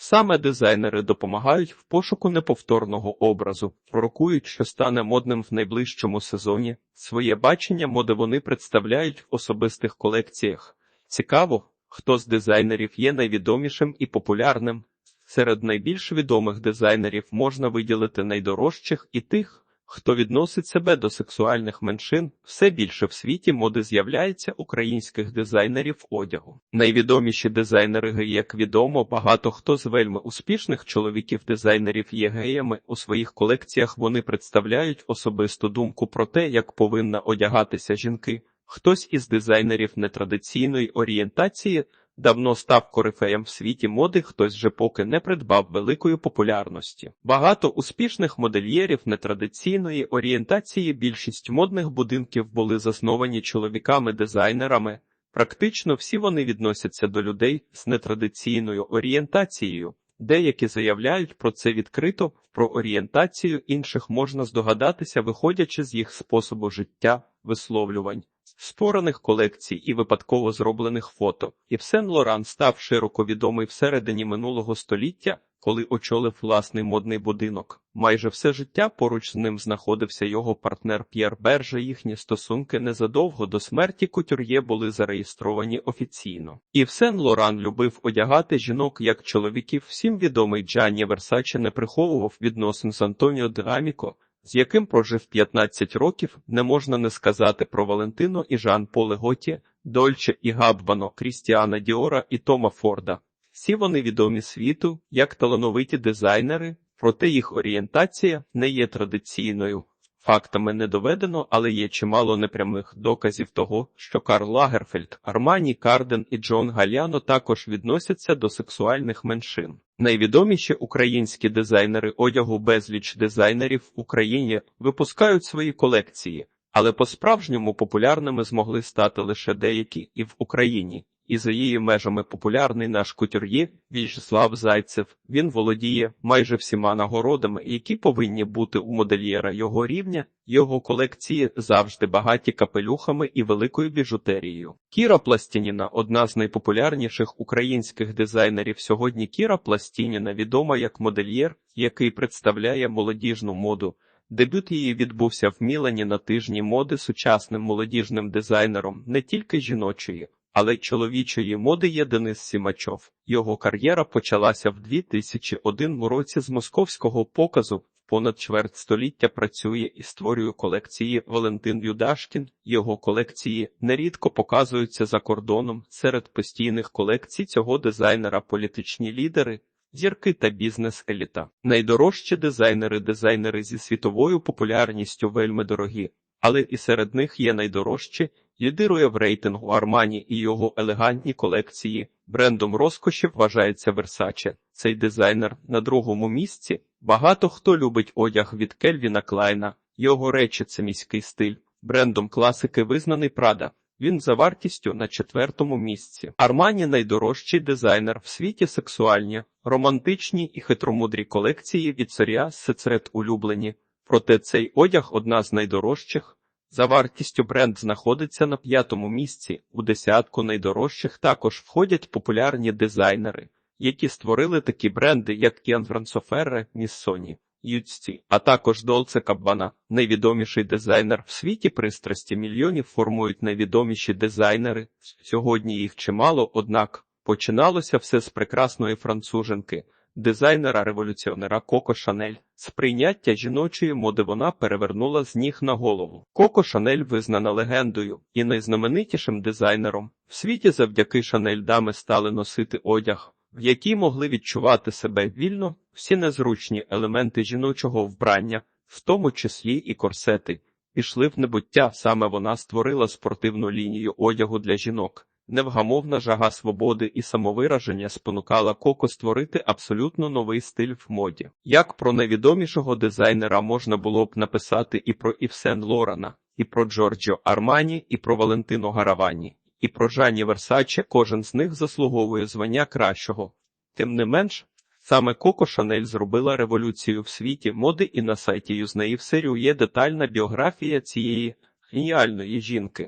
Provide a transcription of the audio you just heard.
Саме дизайнери допомагають в пошуку неповторного образу, пророкують, що стане модним в найближчому сезоні. Своє бачення моди вони представляють в особистих колекціях. Цікаво, хто з дизайнерів є найвідомішим і популярним. Серед найбільш відомих дизайнерів можна виділити найдорожчих і тих, хто відносить себе до сексуальних меншин. Все більше в світі моди з'являється українських дизайнерів одягу. Найвідоміші дизайнери, як відомо, багато хто з вельми успішних чоловіків-дизайнерів є геями. У своїх колекціях вони представляють особисту думку про те, як повинна одягатися жінки. Хтось із дизайнерів нетрадиційної орієнтації давно став корифеєм в світі моди, хтось же поки не придбав великої популярності. Багато успішних модельєрів нетрадиційної орієнтації, більшість модних будинків були засновані чоловіками-дизайнерами. Практично всі вони відносяться до людей з нетрадиційною орієнтацією. Деякі заявляють про це відкрито, про орієнтацію інших можна здогадатися, виходячи з їх способу життя, висловлювань, створених колекцій і випадково зроблених фото. Івсен Лоран став широко відомий всередині минулого століття, коли очолив власний модний будинок. Майже все життя поруч з ним знаходився його партнер П'єр Берже. Їхні стосунки незадовго до смерті кутюр'є були зареєстровані офіційно. Івсен Лоран любив одягати жінок як чоловіків. Всім відомий Джанні Версаче не приховував відносин з Антоніо Драміко, з яким прожив 15 років, не можна не сказати про Валентино і Жан Поле Готі, Дольче і Габбано, Крістіана Діора і Тома Форда. Всі вони відомі світу як талановиті дизайнери, проте їх орієнтація не є традиційною. Фактами не доведено, але є чимало непрямих доказів того, що Карл Лагерфельд, Армані Карден і Джон Галяно також відносяться до сексуальних меншин. Найвідоміші українські дизайнери одягу безліч дизайнерів в Україні випускають свої колекції, але по-справжньому популярними змогли стати лише деякі і в Україні. І за її межами популярний наш кутюр'є В'ячеслав Зайцев. Він володіє майже всіма нагородами, які повинні бути у модельєра його рівня. Його колекції завжди багаті капелюхами і великою біжутерією. Кіра Пластініна одна з найпопулярніших українських дизайнерів сьогодні. Кіра Пластініна відома як модельєр, який представляє молодіжну моду. Дебют її відбувся в Мілані на тижні моди сучасним молодіжним дизайнером не тільки жіночої але чоловічої моди є Денис Сімачов. Його кар'єра почалася в 2001 році з московського показу. Понад чверть століття працює і створює колекції Валентин Юдашкін. Його колекції нерідко показуються за кордоном. Серед постійних колекцій цього дизайнера політичні лідери, зірки та бізнес-еліта. Найдорожчі дизайнери, дизайнери зі світовою популярністю вельми дорогі, але і серед них є найдорожчі. Лідирує в рейтингу Армані і його елегантні колекції. Брендом розкоші вважається Versace. Цей дизайнер на другому місці. Багато хто любить одяг від Кельвіна Клайна. Його речі це міський стиль. Брендом класики визнаний Прада. Він за вартістю на четвертому місці. Армані найдорожчий дизайнер в світі сексуальні, романтичні і хитромудрі колекції від Соріа Сецрет улюблені. Проте цей одяг одна з найдорожчих. За вартістю бренд знаходиться на п'ятому місці. У десятку найдорожчих також входять популярні дизайнери, які створили такі бренди, як Кіан Франсоферре, Міссоні, Юцці, а також Долце Каббана. Найвідоміший дизайнер в світі пристрасті мільйонів формують найвідоміші дизайнери. Сьогодні їх чимало, однак починалося все з прекрасної француженки дизайнера-революціонера Коко Шанель. Сприйняття жіночої моди вона перевернула з ніг на голову. Коко Шанель визнана легендою і найзнаменитішим дизайнером. В світі завдяки Шанель дами стали носити одяг, в якій могли відчувати себе вільно всі незручні елементи жіночого вбрання, в тому числі і корсети. Пішли в небуття, саме вона створила спортивну лінію одягу для жінок. Невгамовна жага свободи і самовираження спонукала Коко створити абсолютно новий стиль в моді. Як про найвідомішого дизайнера можна було б написати і про Івсен Лорана, і про Джорджо Армані, і про Валентино Гаравані, і про Жанні Версаче, кожен з них заслуговує звання кращого. Тим не менш, саме Коко Шанель зробила революцію в світі моди, і на сайті Юзнеїв серію є детальна біографія цієї геніальної жінки.